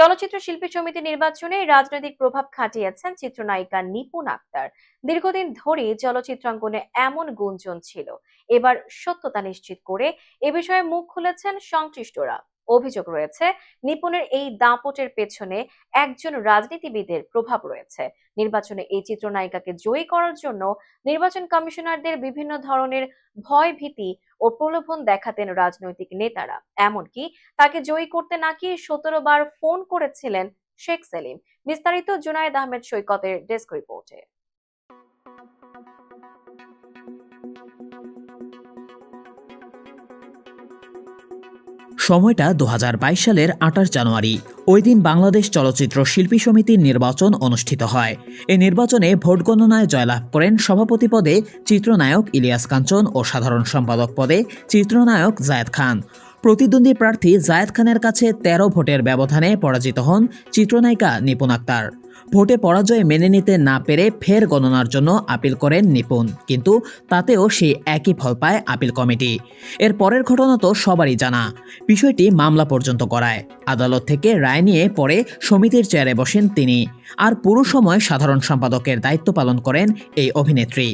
চলচ্চিত্র শিল্পী সমিতি নির্বাচনে রাজনৈতিক প্রভাব খাটিয়েছেন চিত্রনায়িকা নিপুণ আক্তার। দীর্ঘদিন ধরে চলচ্চিত্রাঙ্গনে এমন গুঞ্জন ছিল। এবার সত্যতা নিশ্চিত করে এ বিষয়ে মুখ খুলেছেন সংশ্লিষ্টরা। অভিযোগ রয়েছে, নিপুণের এই দাপটের পেছনে একজন রাজনীতিবিদের প্রভাব রয়েছে। নির্বাচনে এই চিত্রনায়িকাকে জয়ী করার জন্য নির্বাচন কমিশনারদের বিভিন্ন ধরনের ভয় ভীতি ও প্রলোভন দেখাতেন রাজনৈতিক নেতারা। এমনকি তাকে জয়ী করতে নাকি সতেরো বার ফোন করেছিলেন শেখ সেলিম। বিস্তারিত জুনায়েদ আহমেদ সৈকতের ডেস্ক রিপোর্টে। সময়টা দু হাজার বাইশ সালের আঠাশ জানুয়ারি। ওই দিন বাংলাদেশ চলচ্চিত্র শিল্পী সমিতির নির্বাচন অনুষ্ঠিত হয়। এই নির্বাচনে ভোট গণনায় জয়লাভ করেন সভাপতি পদে চিত্রনায়ক ইলিয়াস কাঞ্চন ও সাধারণ সম্পাদক পদে চিত্রনায়ক জায়েদ খান। প্রতিদ্বন্দ্বী প্রার্থী জায়েদ খানের কাছে ১৩ ভোটের ব্যবধানে পরাজিত হন চিত্রনায়িকা নিপুণ আক্তার। ভোটে পরাজয় মেনে নিতে না পেরে ফের গণনার জন্য আপিল করেন নিপুণ, কিন্তু তাতেও সে একই ফল পায় আপিল কমিটি। এর পরের ঘটনা তো সবারই জানা। বিষয়টি মামলা পর্যন্ত করায় আদালত থেকে রায় নিয়ে পরে সমিতির চেয়ারে বসেন তিনি। আর পুরো সময় সাধারণ সম্পাদকের দায়িত্ব পালন করেন এই অভিনেত্রী।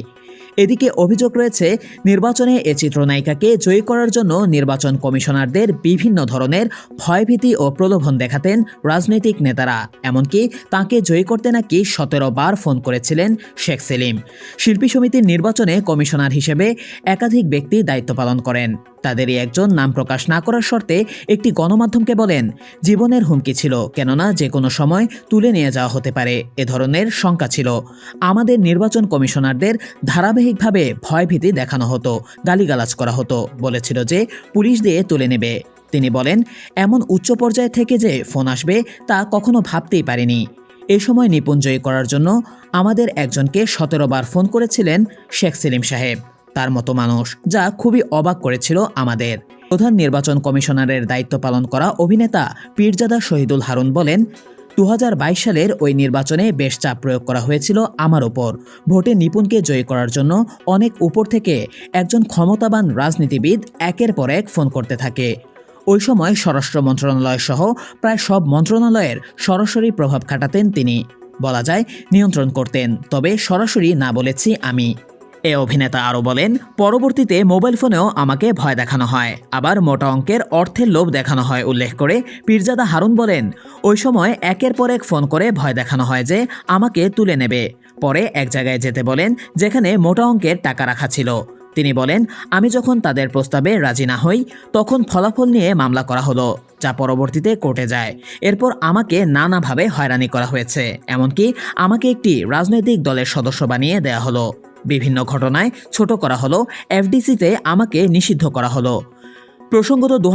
এদিকে অভিযোগ রয়েছে, নির্বাচনে এ চিত্রনায়িকাকে জয়ী করার জন্য নির্বাচন কমিশনারদের বিভিন্ন ধরনের ভয়ভীতি ও প্রলোভন দেখাতেন রাজনৈতিক নেতারা। এমনকি তাকে জয়ী করতে নাকি সতেরো বার ফোন করেছিলেন শেখ সেলিম। শিল্পী সমিতির নির্বাচনে কমিশনার হিসেবে একাধিক ব্যক্তি দায়িত্ব পালন করেন। তাদেরই একজন নাম প্রকাশ না করার শর্তে একটি গণমাধ্যমকে বলেন, জীবনের হুমকি ছিল, কেননা যে কোনো সময় তুলে নিয়ে যাওয়া হতে পারে, এ ধরনের শঙ্কা ছিল। আমাদের নির্বাচন কমিশনারদের ধারাবাহিকভাবে ভয়ভীতি দেখানো হতো, গালিগালাজ করা হতো, বলেছিল যে পুলিশ দিয়ে তুলে নেবে। তিনি বলেন, এমন উচ্চ পর্যায় থেকে যে ফোন আসবে তা কখনো ভাবতেই পারিনি। এ সময় নিপুণ জয়ী করার জন্য আমাদের একজনকে সতেরো বার ফোন করেছিলেন শেখ সেলিম সাহেব। তার মতো মানুষ, যা খুবই অবাক করেছিল আমাদের। প্রধান নির্বাচন কমিশনারের দায়িত্ব পালন করা অভিনেতা পীরজাদা শহীদুল হারুন বলেন দু হাজার বাইশ সালের ওই নির্বাচনে বেশ চাপ প্রয়োগ করা হয়েছিল আমার ওপর। ভোটে নিপুণকে জয়ী করার জন্য অনেক উপর থেকে একজন ক্ষমতাবান রাজনীতিবিদ একের পর এক ফোন করতে থাকে। ওই সময় স্বরাষ্ট্র মন্ত্রণালয় সহ প্রায় সব মন্ত্রণালয়ের সরাসরি প্রভাব খাটাতেন তিনি। বলা যায়, নিয়ন্ত্রণ করতেন। তবে সরাসরি না বলেছি আমি। এ অভিনেতা আরও বলেন, পরবর্তীতে মোবাইল ফোনেও আমাকে ভয় দেখানো হয়। আবার মোটা অঙ্কের অর্থের লোভ দেখানো হয় উল্লেখ করে পীরজাদা হারুন বলেন, ওই সময় একের পর এক ফোন করে ভয় দেখানো হয় যে আমাকে তুলে নেবে। পরে এক জায়গায় যেতে বলেন, যেখানে মোটা অঙ্কের টাকা রাখা ছিল। তিনি বলেন, আমি যখন তাদের প্রস্তাবে রাজি না হই, তখন ফলাফল নিয়ে মামলা করা হলো, যা পরবর্তীতে কোর্টে যায়। এরপর আমাকে নানাভাবে হয়রানি করা হয়েছে। এমনকি আমাকে একটি রাজনৈতিক দলের সদস্য বানিয়ে দেয়া হলো। বিভিন্ন ঘটনায় ছোট করা হলো, এফডিসিতে আমাকে নিষিদ্ধ করা হলো। প্রসঙ্গত দু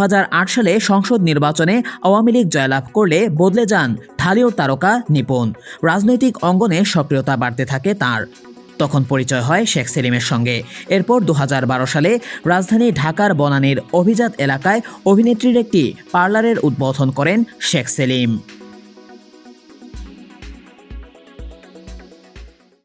সালে সংসদ নির্বাচনে আওয়ামী লীগ জয়লাভ করলে বদলে যান ঢালিউড তারকা নিপুণ রাজনৈতিক অঙ্গনে সক্রিয়তা বাড়তে থাকে তার। তখন পরিচয় হয় শেখ সেলিমের সঙ্গে। এরপর দু হাজার বারো সালে রাজধানী ঢাকার বনানীর অভিজাত এলাকায় অভিনেত্রীর একটি পার্লারের উদ্বোধন করেন শেখ সেলিম।